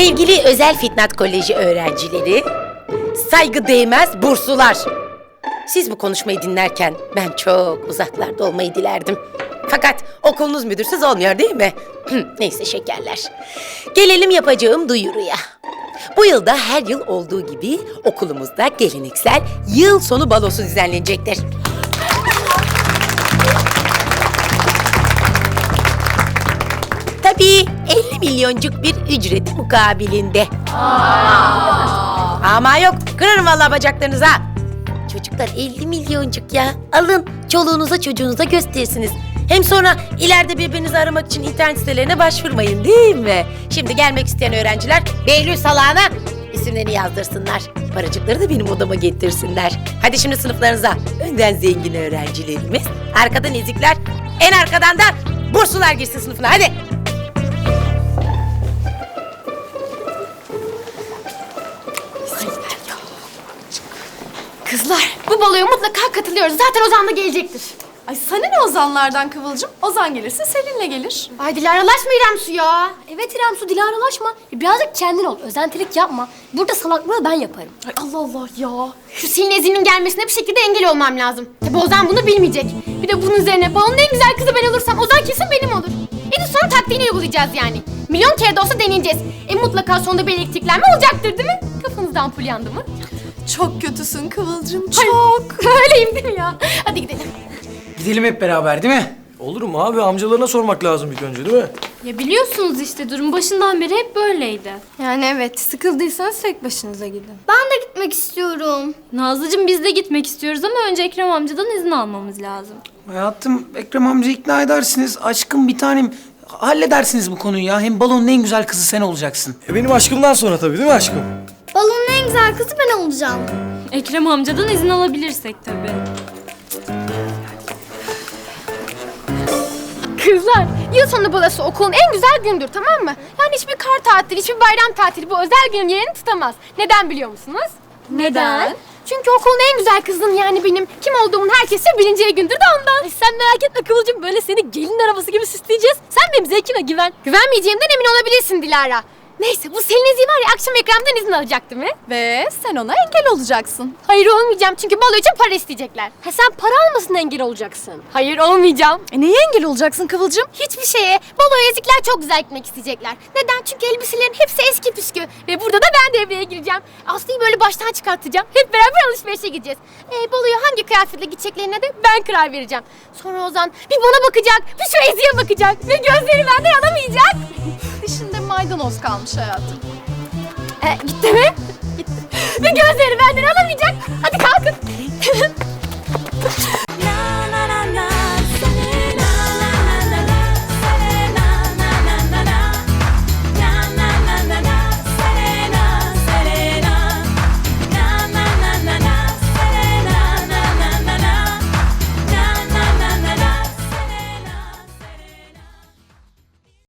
Sevgili Özel Fitnat Koleji öğrencileri, saygı değmez burslular. Siz bu konuşmayı dinlerken ben çok uzaklarda olmayı dilerdim. Fakat okulunuz müdürsüz olmuyor değil mi? Neyse şekerler. Gelelim yapacağım duyuruya. Bu yılda her yıl olduğu gibi okulumuzda geleneksel yıl sonu balosu düzenlenecektir. Tabii 50 milyoncuk bir ücret mukabilinde. Ama yok, kırarım vallahi bacaklarınızı ha. Çocuklar 50 milyoncuk ya. Alın, çoluğunuza çocuğunuza gösterirsiniz. Hem sonra ileride birbirinizi aramak için internet sitelerine başvurmayın değil mi? Şimdi gelmek isteyen öğrenciler Behlül Salağı'na isimlerini yazdırsınlar. Paracıkları da benim odama getirsinler. Hadi şimdi sınıflarınıza. Önden zengin öğrencilerimiz, arkadan ezikler, en arkadan da burslular girsin sınıfına. Hadi. Kızlar bu baloya mutlaka katılıyoruz. Zaten Ozan da gelecektir. Ay sana ne Ozanlardan Kıvılcım? Ozan gelirse Selin'le gelir. Ay Dilara'laşma İrem Su ya. Evet İrem Su Dilara'laşma. Birazcık kendin ol. Özentilik yapma. Burada salaklığı ben yaparım. Ay Allah Allah ya. Şu Selin Ezi'nin gelmesine bir şekilde engel olmam lazım. Tabi Ozan bunu bilmeyecek. Bir de bunun üzerine balonun en güzel kızı ben olursam Ozan kesin benim olur. En sonra taktiğini uygulayacağız yani. Milyon kere de olsa deneyeceğiz. E mutlaka sonunda bir elektriklenme olacaktır değil mi? Kafanızda ampul yandı mı? Çok kötüsün Kıvılcım çok. Öyleyim değil mi ya? Hadi gidelim. Gidelim hep beraber değil mi? Olur mu abi? Amcalarına sormak lazım ilk önce değil mi? Ya biliyorsunuz işte durum başından beri hep böyleydi. Yani evet sıkıldıysanız tek başınıza gidin. Ben de gitmek istiyorum. Nazlıcığım biz de gitmek istiyoruz ama önce Ekrem amcadan izin almamız lazım. Hayatım Ekrem amca ikna edersiniz. Aşkım bir tanem halledersiniz bu konuyu ya. Hem balonun en güzel kızı sen olacaksın. E benim aşkımdan sonra tabii değil mi aşkım? Güzel kızı ben olacağım. Ekrem amcadan izin alabilirsek tabii. Kızlar, yıl sonu balası okulun en güzel gündür tamam mı? Yani hiçbir kar tatili, hiçbir bayram tatili bu özel günün yerini tutamaz. Neden biliyor musunuz? Neden? Çünkü okulun en güzel kızının yani benim kim olduğumun herkese bilineceği gündür de ondan. sen merak etme Kıvılcım böyle seni gelin arabası gibi süsleyeceğiz. Sen benim zevkime güven. Güvenmeyeceğimden emin olabilirsin Dilara. Neyse bu Selin Ezi var ya akşam ekrandan izin alacak değil mi? Ve sen ona engel olacaksın. Hayır olmayacağım çünkü balo için para isteyecekler. Ha sen para almasın engel olacaksın. Hayır olmayacağım. E neye engel olacaksın Kıvılcım? Hiçbir şeye. Baloya ezikler çok güzel gitmek isteyecekler. Neden? Çünkü elbiselerin hepsi eski püskü. Ve burada da ben devreye gireceğim. Aslı'yı böyle baştan çıkartacağım. Hep beraber alışverişe gideceğiz. E, baloya hangi kıyafetle gideceklerine de ben karar vereceğim. Sonra Ozan bir bana bakacak, bir şu Ezi'ye bakacak. Ve gözleri benden alamayacak. Dişinde maydanoz kalmış hayatım. E, gitti mi? Gitti. Ve gözleri benden alamayacak.